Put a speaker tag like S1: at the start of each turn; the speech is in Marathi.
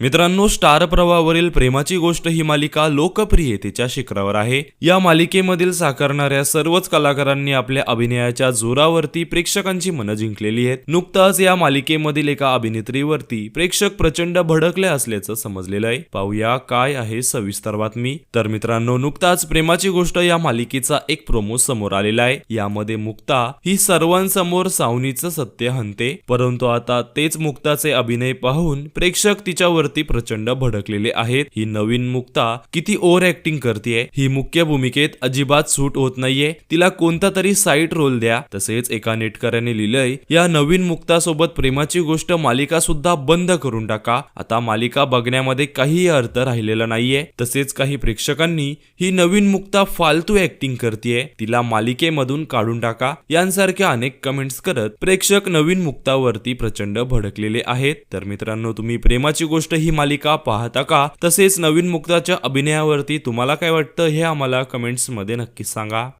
S1: मित्रांनो स्टार प्रवाहावरील प्रेमाची गोष्ट ही मालिका लोकप्रियतेच्या शिखरावर आहे. या मालिकेमधील साकारणाऱ्या सर्वच कलाकारांनी आपल्या अभिनयाच्या जोरावरती प्रेक्षकांची मनं जिंकलेली आहेत. नुकताच या मालिकेमधील एका अभिनेत्रीवरती प्रेक्षक प्रचंड भडकले असल्याचं समजलेलं आहे. पाहूया काय आहे सविस्तर बातमी. तर मित्रांनो नुकताच प्रेमाची गोष्ट या मालिकेचा एक प्रोमो समोर आलेला आहे. यामध्ये मुक्ता ही सर्वांसमोर सावनीचं सत्य हनते. परंतु आता तेच मुक्ताचे अभिनय पाहून प्रेक्षक वरती प्रचंड भडकलेले आहेत. ही नवीन मुक्ता किती ओव्हर ऍक्टिंग करते ही मुख्य भूमिकेत अजिबात सूट होत नाहीये. तिला कोणता तरी साईट रोल द्या. तसेच एका नेटकऱ्याने लिहिलंय या नवीन मुक्ता सोबत प्रेमाची गोष्ट मालिका सुद्धा बंद करून टाका. आता मालिका बघण्यामध्ये काहीही अर्थ राहिलेला नाहीये. तसेच काही प्रेक्षकांनी ही नवीन मुक्ता फालतू ऍक्टिंग करते तिला मालिकेमधून काढून टाका. यांसारख्या अनेक कमेंट्स करत प्रेक्षक नवीन मुक्तावरती प्रचंड भडकलेले आहेत. तर मित्रांनो तुम्ही प्रेमाची गोष्ट ही मालिका पाहता का? तसेच नवीन मुक्ताच्या अभिनयावरती तुम्हाला काय वाटतं हे आम्हाला कमेंट्समध्ये नक्की नक्कीच सांगा.